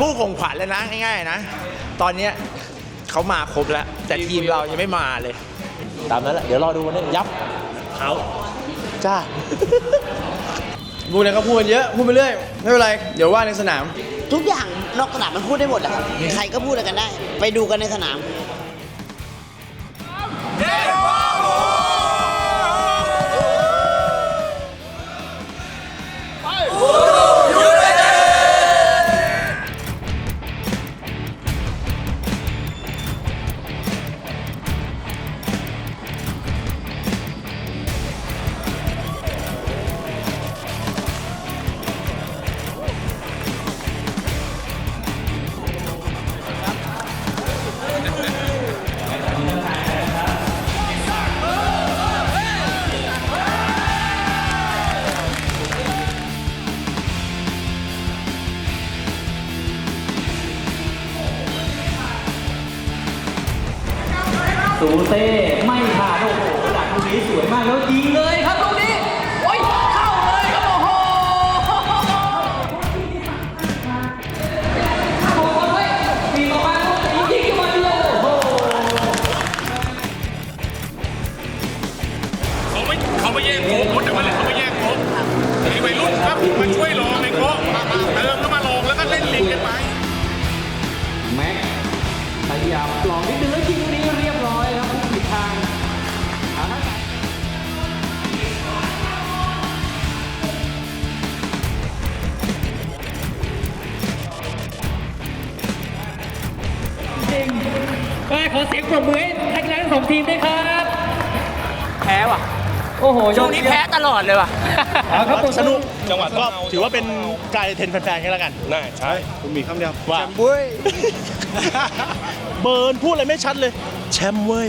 ผู้คงขวัญเลยนะง่ายๆนะ ตอนเนี้ยเขามาครบแล้ว แต่ทีมเรายังไม่มาเลย ตามนั้นแหละเดี๋ยวรอดูวันนี้ยับเขาจ้าพูดเนี่ยก็พูดกันเยอะพูดไปเรื่อยไม่เป็นไรเดี๋ยวว่าในสนาม ทุกอย่างนอกสนามมันพูดได้หมดแหละครับใครก็พูดอะไรกันได้ ไปดูกันในสนาม สูเต้ไม่ขาดโอ้โหดักลูกนี้สวยมากแล้วยิงเลยครับลูกนี้โอ้ยเข้าเลยครับโอ้โหโอ้โหเฮ้ยปีต่อมาลูกยิงขึ้นมาเดียโอ้โหเขาไม่เขาไม่แย่งโค้งคนแต่ว่าเลย ขอเสียงปรบมือให้ทักนักของทีมด้วยครับแพ้ว่ะโอ้โหช่วงนี้แพ้ตลอดเลยว่ะเอาครับผมสนุกจังหวะก็ถือว่าเป็นกลายเทรนแฟนๆกันแล้วกันน่าใช่ผมมีคำเดียวว่าบุ้ยเบิร์นพูดอะไรไม่ชัดเลย แชมป์เว้ย